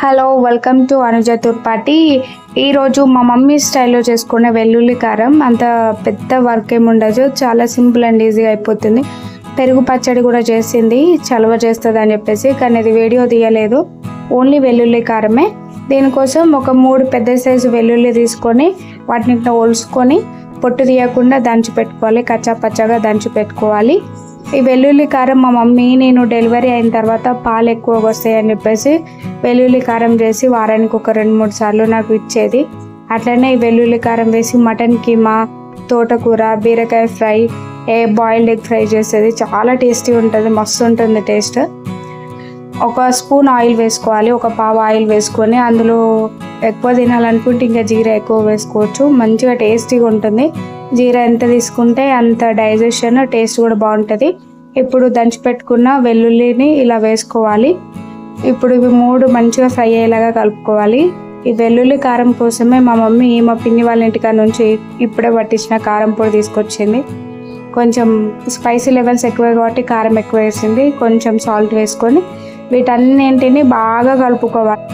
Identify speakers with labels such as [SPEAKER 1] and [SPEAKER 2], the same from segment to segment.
[SPEAKER 1] Hello welcome to Anuja Turpati ఈరోజు మా mummy స్టైల్లో చేసుకునే వెల్లుల్లి కారం అంత పెద్ద వర్క్ ఏమి ఉండదు చాలా సింపుల్ అండ్ ఈజీగా అయిపోతుంది. పెరుగు పచ్చడి కూడా చేసింది చలవ చేస్తుంది అని చెప్పేసి కానీ అది వీడియో తీయలేదు. ఓన్లీ వెల్లుల్లి కారమే. దీనికోసం ఒక మూడు పెద్ద సైజు వెల్లుల్లి తీసుకొని వాటిని ఒలుసుకొని పొట్టు తీయకుండా దంచి పెట్టుకోవాలి కచ్చా పచ్చగా దంచి పెట్టుకోవాలి. ఈ వెల్లుల్లి కారం మా మమ్మీ నేను డెలివరీ అయిన తర్వాత పాలు ఎక్కువగా వస్తాయని చెప్పేసి వెల్లుల్లి కారం చేసి వారానికి ఒక రెండు మూడు సార్లు నాకు ఇచ్చేది. అట్లనే ఈ వెల్లుల్లి కారం వేసి మటన్ కీమా తోటకూర బీరకాయ ఫ్రై ఏ బాయిల్డ్ ఎగ్ ఫ్రై చేసేది చాలా టేస్టీ ఉంటుంది మస్తు ఉంటుంది టేస్ట్. ఒక స్పూన్ ఆయిల్ వేసుకోవాలి ఒక పావు ఆయిల్ వేసుకొని అందులో ఎక్కువ తినాలనుకుంటే ఇంకా జీరా ఎక్కువ వేసుకోవచ్చు మంచిగా టేస్టీగా ఉంటుంది. జీరా ఎంత తీసుకుంటే అంత డైజెషన్ టేస్ట్ కూడా బాగుంటుంది. ఇప్పుడు దంచి పెట్టుకున్న వెల్లుల్లిని ఇలా వేసుకోవాలి. ఇప్పుడు ఇవి మూడు మంచిగా ఫ్రై అయ్యేలాగా కలుపుకోవాలి. ఈ వెల్లుల్లి కారం కోసమే మా మమ్మీ మా పిన్ని వాళ్ళ ఇంటికాడ నుంచి ఇప్పుడే పట్టించిన కారం పొడి తీసుకొచ్చింది. కొంచెం స్పైసీ లెవెల్స్ ఎక్కువ కాబట్టి కారం ఎక్కువ వేసింది. కొంచెం సాల్ట్ వేసుకొని వీటన్నింటిని బాగా కలుపుకోవాలి.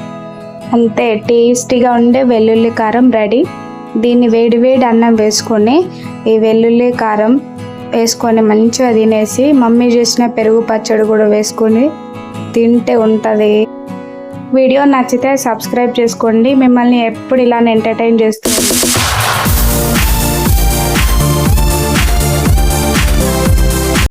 [SPEAKER 1] అంతే టేస్టీగా ఉండే వెల్లుల్లి కారం రెడీ. దీన్ని వేడి వేడి అన్నం వేసుకొని ఈ వెల్లుల్లి కారం వేసుకొని మంచిగా తినేసి మమ్మీ చేసిన పెరుగు పచ్చడి కూడా వేసుకొని తింటే ఉంటుంది. వీడియో నచ్చితే సబ్స్క్రైబ్ చేసుకోండి. మిమ్మల్ని ఎప్పుడు ఇలా ఎంటర్టైన్ చేస్తుంది